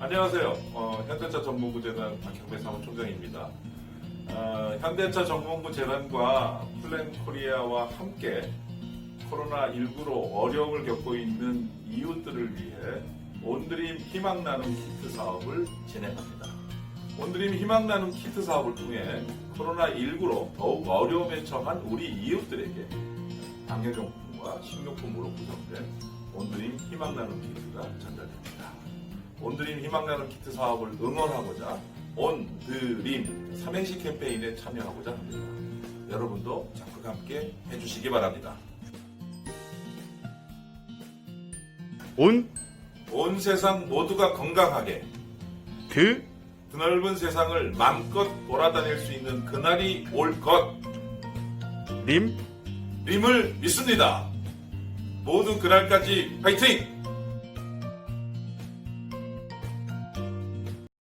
안녕하세요. 어, 현대차 전문구재단 박형배 사무총장입니다. 어, 현대차 전문구재단과 플랜코리아와 함께 코로나19로 어려움을 겪고 있는 이웃들을 위해 온드림 희망 나눔 키트 사업을 진행합니다. 온드림 희망 나눔 키트 사업을 통해 코로나19로 더욱 어려움에 처한 우리 이웃들에게 방역용품과 식료품으로 구성된 온드림 희망 나눔 키트가 전달됩니다. 온드림 희망 나눔 키트 사업을 응원하고자 온드림 삼행시 캠페인에 참여하고자 합니다. 여러분도 적극 함께 해주시기 바랍니다. 온, 온 세상 모두가 건강하게 드, 드넓은 세상을 마음껏 돌아다닐 수 있는 그날이 올 것. 림, 림을 믿습니다. 모두 그날까지 파이팅!